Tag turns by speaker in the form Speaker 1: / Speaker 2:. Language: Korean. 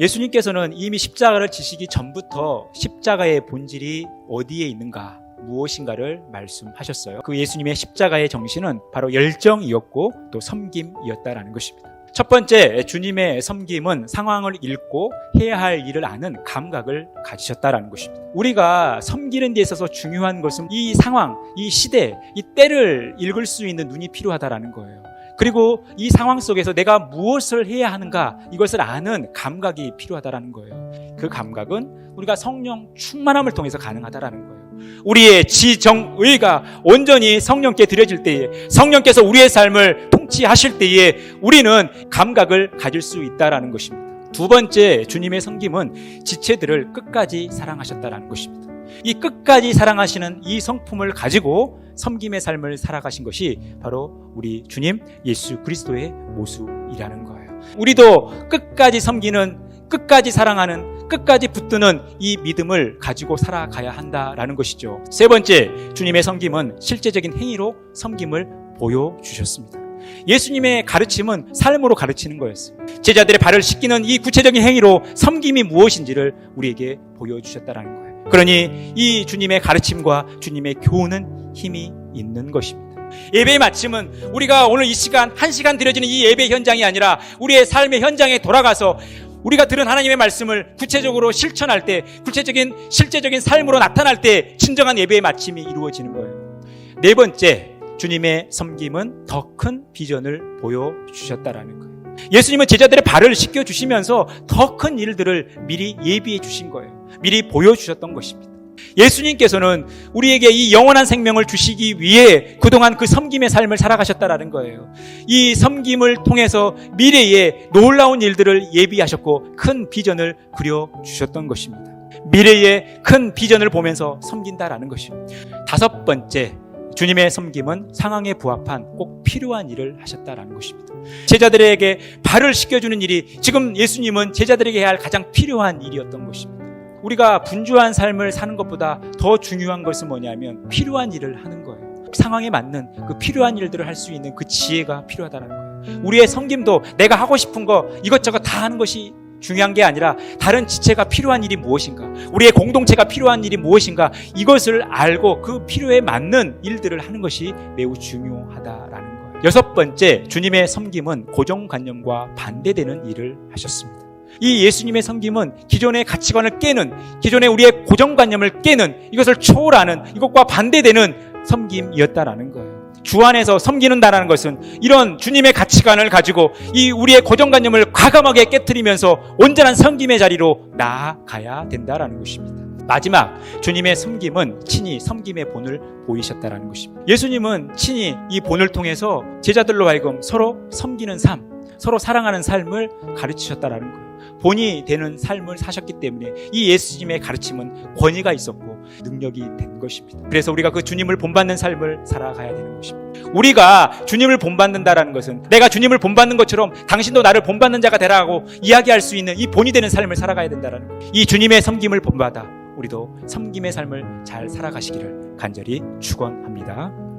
Speaker 1: 예수님께서는 이미 십자가를 지시기 전부터 십자가의 본질이 어디에 있는가, 무엇인가를 말씀하셨어요. 그 예수님의 십자가의 정신은 바로 열정이었고 또 섬김이었다라는 것입니다. 첫 번째, 주님의 섬김은 상황을 읽고 해야 할 일을 아는 감각을 가지셨다라는 것입니다. 우리가 섬기는 데 있어서 중요한 것은 이 상황, 이 시대, 이 때를 읽을 수 있는 눈이 필요하다라는 거예요. 그리고 이 상황 속에서 내가 무엇을 해야 하는가 이것을 아는 감각이 필요하다라는 거예요. 그 감각은 우리가 성령 충만함을 통해서 가능하다라는 거예요. 우리의 지정의가 온전히 성령께 드려질 때에 성령께서 우리의 삶을 통치하실 때에 우리는 감각을 가질 수 있다라는 것입니다. 두 번째 주님의 섬김은 지체들을 끝까지 사랑하셨다라는 것입니다. 이 끝까지 사랑하시는 이 성품을 가지고 섬김의 삶을 살아가신 것이 바로 우리 주님 예수 그리스도의 모습이라는 거예요. 우리도 끝까지 섬기는 끝까지 사랑하는 끝까지 붙드는 이 믿음을 가지고 살아가야 한다라는 것이죠. 세 번째, 주님의 섬김은 실제적인 행위로 섬김을 보여주셨습니다. 예수님의 가르침은 삶으로 가르치는 거였어요. 제자들의 발을 씻기는 이 구체적인 행위로 섬김이 무엇인지를 우리에게 보여주셨다라는 거예요. 그러니 이 주님의 가르침과 주님의 교훈은 힘이 있는 것입니다. 예배의 마침은 우리가 오늘 이 시간, 한 시간 드려지는 이 예배 현장이 아니라 우리의 삶의 현장에 돌아가서 우리가 들은 하나님의 말씀을 구체적으로 실천할 때, 구체적인 실제적인 삶으로 나타날 때 진정한 예배의 마침이 이루어지는 거예요. 네 번째, 주님의 섬김은 더 큰 비전을 보여주셨다라는 거 예수님은 제자들의 발을 씻겨 주시면서 더 큰 일들을 미리 예비해 주신 거예요. 미리 보여 주셨던 것입니다. 예수님께서는 우리에게 이 영원한 생명을 주시기 위해 그동안 그 섬김의 삶을 살아가셨다라는 거예요. 이 섬김을 통해서 미래에 놀라운 일들을 예비하셨고 큰 비전을 그려 주셨던 것입니다. 미래의 큰 비전을 보면서 섬긴다라는 것입니다. 다섯 번째, 주님의 섬김은 상황에 부합한 꼭 필요한 일을 하셨다라는 것입니다. 제자들에게 발을 씻겨주는 일이 지금 예수님은 제자들에게 해야 할 가장 필요한 일이었던 것입니다. 우리가 분주한 삶을 사는 것보다 더 중요한 것은 뭐냐면 필요한 일을 하는 거예요. 상황에 맞는 그 필요한 일들을 할 수 있는 그 지혜가 필요하다는 거예요. 우리의 섬김도 내가 하고 싶은 거 이것저것 다 하는 것이 중요한 게 아니라 다른 지체가 필요한 일이 무엇인가, 우리의 공동체가 필요한 일이 무엇인가 이것을 알고 그 필요에 맞는 일들을 하는 것이 매우 중요하다라는 거예요. 여섯 번째, 주님의 섬김은 고정관념과 반대되는 일을 하셨습니다. 이 예수님의 섬김은 기존의 가치관을 깨는, 기존의 우리의 고정관념을 깨는, 이것을 초월하는, 이것과 반대되는 섬김이었다라는 거예요. 주 안에서 섬기는다라는 것은 이런 주님의 가치관을 가지고 이 우리의 고정관념을 과감하게 깨뜨리면서 온전한 섬김의 자리로 나아가야 된다라는 것입니다. 마지막 주님의 섬김은 친히 섬김의 본을 보이셨다라는 것입니다. 예수님은 친히 이 본을 통해서 제자들로 하여금 서로 섬기는 삶, 서로 사랑하는 삶을 가르치셨다라는 거예요. 본이 되는 삶을 사셨기 때문에 이 예수님의 가르침은 권위가 있었고 능력이 된 것입니다. 그래서 우리가 그 주님을 본받는 삶을 살아가야 되는 것입니다. 우리가 주님을 본받는다라는 것은 내가 주님을 본받는 것처럼 당신도 나를 본받는 자가 되라고 이야기할 수 있는 이 본이 되는 삶을 살아가야 된다는 거예요. 이 주님의 섬김을 본받아 우리도 섬김의 삶을 잘 살아가시기를 간절히 축원합니다.